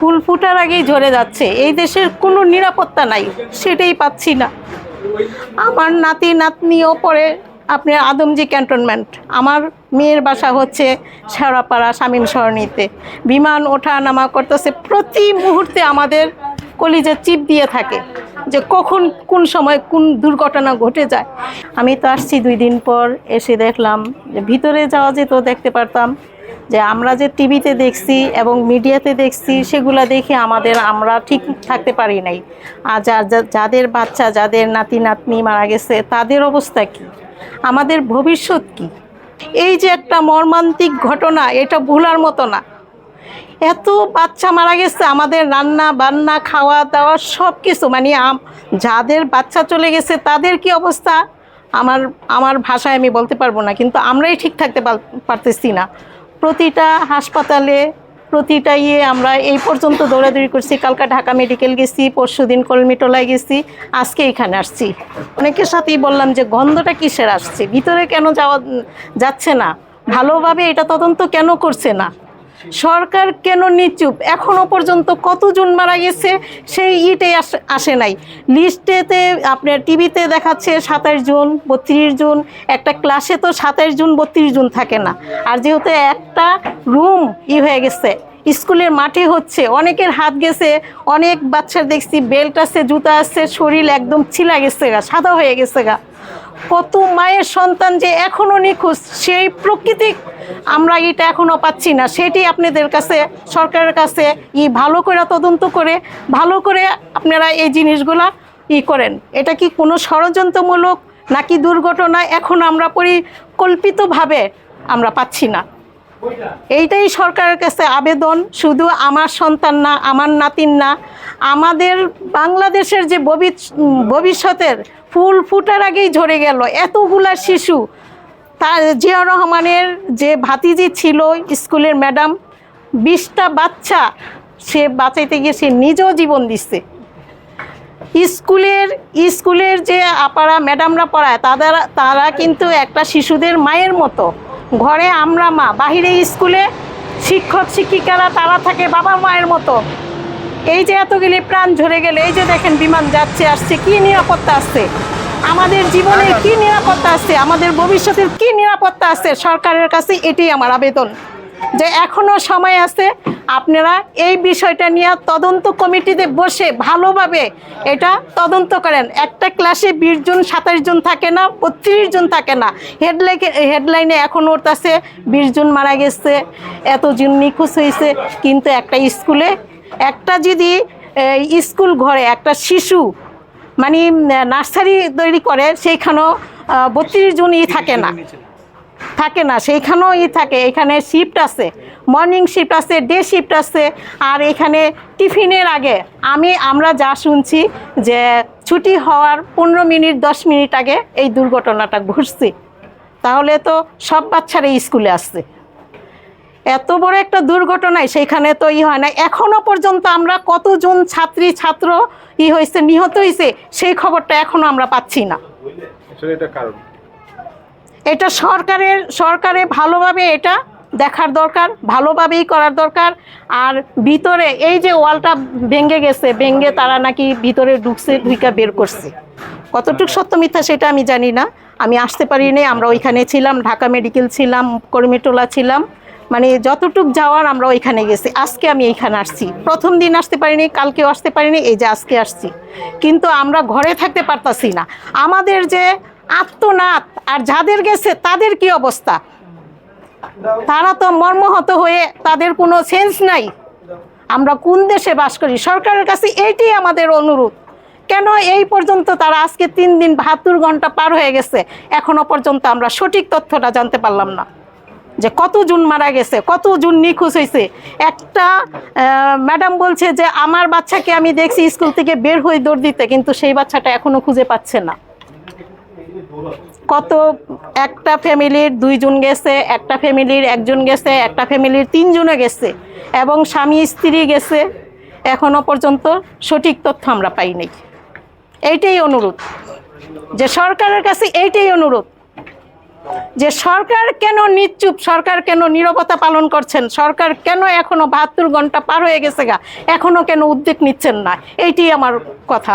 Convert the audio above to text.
ফুল ফুটার আগেই ঝরে যাচ্ছে। এই দেশের কোনো নিরাপত্তা নাই, সেটাই পাচ্ছি না। আমার নাতি, নাতনিও পড়ে, আপনি আদমজি ক্যান্টনমেন্ট। আমার মেয়ের বাসা হচ্ছে শেওড়াপাড়া শামীম সরণিতে। বিমান ওঠা নামা করতেছে, প্রতি মুহূর্তে আমাদের কলিজে চিপ দিয়ে থাকে যে কখন, কোন সময় কোন দুর্ঘটনা ঘটে যায়। আমি তো আসছি দুই দিন পর, এসে দেখলাম যে ভিতরে যাওয়া যেত দেখতে পারতাম। যে আমরা যে টিভিতে দেখছি এবং মিডিয়াতে দেখছি, সেগুলা দেখে আমাদের আমরা ঠিক থাকতে পারি নাই। আর যাদের বাচ্চা, যাদের নাতি, নাতনি মারা গেছে, তাদের অবস্থা কি? আমাদের ভবিষ্যৎ কি? এই যে একটা মর্মান্তিক ঘটনা, এটা ভুলার মতো না। এত বাচ্চা মারা গেছে, আমাদের রান্না, বান্না, খাওয়া, দাওয়া সব কিছু মানে যাদের বাচ্চা চলে গেছে, তাদের কি অবস্থা? আমার আমার ভাষায় আমি বলতে পারব না, কিন্তু আমরাই ঠিক থাকতে পার- পারতেছি না। প্রতিটা হাসপাতালে, প্রতিটা ইয়ে আমরা এই পর্যন্ত দৌড়াদৌড়ি করছি। কালকা ঢাকা মেডিকেল গেছি, পরশু দিন কলমিটোলায় গেছি, আজকে এখানে আসছি। অনেকের সাথেই বললাম যে, গন্ধটা কিসের আসছে? ভিতরে কেন যাওয়া যাচ্ছে না? ভালোভাবে এটা তদন্ত কেন করছে না? সরকার কেন নিচুপ? এখনও পর্যন্ত কতজন মারা গেছে সেই ইটে আস- নাই। লিস্টেতে আপনার টিভিতে দেখাচ্ছে সাতাশ জুন, বত্রিশ জুন, একটা ক্লাসে তো সাতাশ জুন, বত্রিশ জুন থাকে না। আর যেহেতু একটা রুম ই হয়ে গেছে, স্কুলের মাঠে হচ্ছে, অনেকের হাত গেছে, অনেক বাচ্চার দেখছি, বেল্ট আছে, জুতা আছে, শরীর একদম ছিলা গেছে গা, সাদা হয়ে গেছে গা। কত মায়ের সন্তান যে এখনও নিখোঁজ, সেই প্রকৃতিক আমরা এটা এখনও পাচ্ছি না। সেটি আপনাদের কাছে, সরকারের কাছে ই ভালো করে তদন্ত করে, ভালো করে আপনারা এই জিনিসগুলা ই করেন। এটা কি কোনো ষড়যন্ত্রমূলক নাকি দুর্ঘটনা এখন আমরা পরিকল্পিতভাবে আমরা পাচ্ছি না। এইটাই সরকারের কাছে আবেদন। শুধু আমার সন্তান না, আমার নাতিন না, আমাদের বাংলাদেশের যে ভবিষ্যতের ফুল ফুটার আগেই ঝরে গেল। এতগুলা শিশু তার জিয়া রহমানের যে ভাতিজি ছিল স্কুলের ম্যাডাম, বিশটা বাচ্চা সে বাঁচাইতে গিয়ে সে নিজেও জীবন দিচ্ছে স্কুলের স্কুলের যে আপারা ম্যাডামরা পড়ায়, তাদের, তারা কিন্তু একটা শিশুদের মায়ের মতো। ঘরে আমরা মা, বাহিরে স্কুলে শিক্ষক, শিক্ষিকারা, তারা থাকে বাবা মায়ের মতো। এই যে এতগুলি প্রাণ ঝরে গেলে, এই যে দেখেন বিমান যাচ্ছে, আসছে, কী নিরাপত্তা আসছে আমাদের জীবনে কি নিরাপত্তা আছে? আমাদের ভবিষ্যতের কি নিরাপত্তা আছে? সরকারের কাছে এটাই আমার আবেদন। যে এখনও সময় আছে আপনারা এই বিষয়টা নিয়ে তদন্ত কমিটিতে বসে ভালোভাবে এটা তদন্ত করেন। একটা ক্লাসে বিশ জন সাতাশ জন থাকে না বত্রিশ জন থাকে না। হেডলাইনে হেডলাইনে এখন উঠতেছে বিশ জন মারা গেছে এতজন নিখোঁজ হয়েছে। কিন্তু একটা স্কুলে একটা যদি স্কুল ঘরে একটা শিশু মানে নার্সারি তৈরি করে, সেইখানেও বত্রিশ জনই থাকে না। থাকে না, সেইখানেও ই থাকে। এখানে শিফট আছে। মর্নিং শিফট আছে ডে শিফট আছে। আর এখানে টিফিনের আগে, আমি, আমরা যা শুনছি যে, ছুটি হওয়ার পনেরো মিনিট, দশ মিনিট আগে এই দুর্ঘটনাটা ঘটছে। তাহলে তো সব বাচ্চারা স্কুলে আসছে। এত বড় একটা দুর্ঘটনায় সেইখানে তো ই হয় না। এখনও পর্যন্ত আমরা কতজন ছাত্রী ছাত্র ই হয়েছে নিহত হয়েছে সেই খবরটা এখনও আমরা পাচ্ছি না। এটা কারণ? এটা সরকারের সরকারে ভালোভাবে এটা দেখার দরকার ভালোভাবেই করার দরকার। আর ভিতরে এই যে ওয়ালটা ভেঙে গেছে ভেঙে তারা নাকি ভিতরে ঢুকছে ঢুইকা বের করছে। কতটুকু সত্য মিথ্যা সেটা আমি জানি না। আমি আসতে পারিনি আমরা ওইখানে ছিলাম ঢাকা মেডিকেল ছিলাম কর্মীটোলা ছিলাম। মানে যতটুক যাওয়ার আমরা ওইখানে গেছি। আজকে আমি এইখানে আসছি। প্রথম দিন আসতে পারিনি, কালকেও আসতে পারিনি, এই যে আজকে আসছি। কিন্তু আমরা ঘরে থাকতে পারতাছি না। আমাদের যে আত্মনাথ আর যাদের গেছে, তাদের কি অবস্থা? তারা তো মর্মহত হয়ে তাদের কোনো সেন্স নাই। আমরা কোন দেশে বাস করি? সরকারের কাছে এইটাই আমাদের অনুরোধ। কেন এই পর্যন্ত তারা আজকে তিন দিন বাহাত্তর ঘণ্টা পার হয়ে গেছে? এখনও পর্যন্ত আমরা সঠিক তথ্যটা জানতে পারলাম না। যে কতজন মারা গেছে, কতজন নিখোঁজ হয়েছে। একটা ম্যাডাম বলছে যে, আমার বাচ্চাকে আমি দেখছি স্কুল থেকে বের হয়ে দৌড় দিতে, কিন্তু সেই বাচ্চাটা এখনও খুঁজে পাচ্ছে না। কত, একটা ফ্যামিলির দুইজন গেছে, একটা ফ্যামিলির একজন গেছে, একটা ফ্যামিলির তিনজনে গেছে, এবং স্বামী স্ত্রী গেছে। এখনও পর্যন্ত সঠিক তথ্য আমরা পাইনি। এইটাই অনুরোধ। যে সরকারের কাছে এইটাই অনুরোধ। যে সরকার কেন নিশ্চুপ, সরকার কেন নিরবতা পালন করছেন, সরকার কেন এখনও বাহাত্তর ঘণ্টা পার হয়ে গেছে গা, এখনও কেন উদ্যোগ নিচ্ছেন না? এইটি আমার কথা।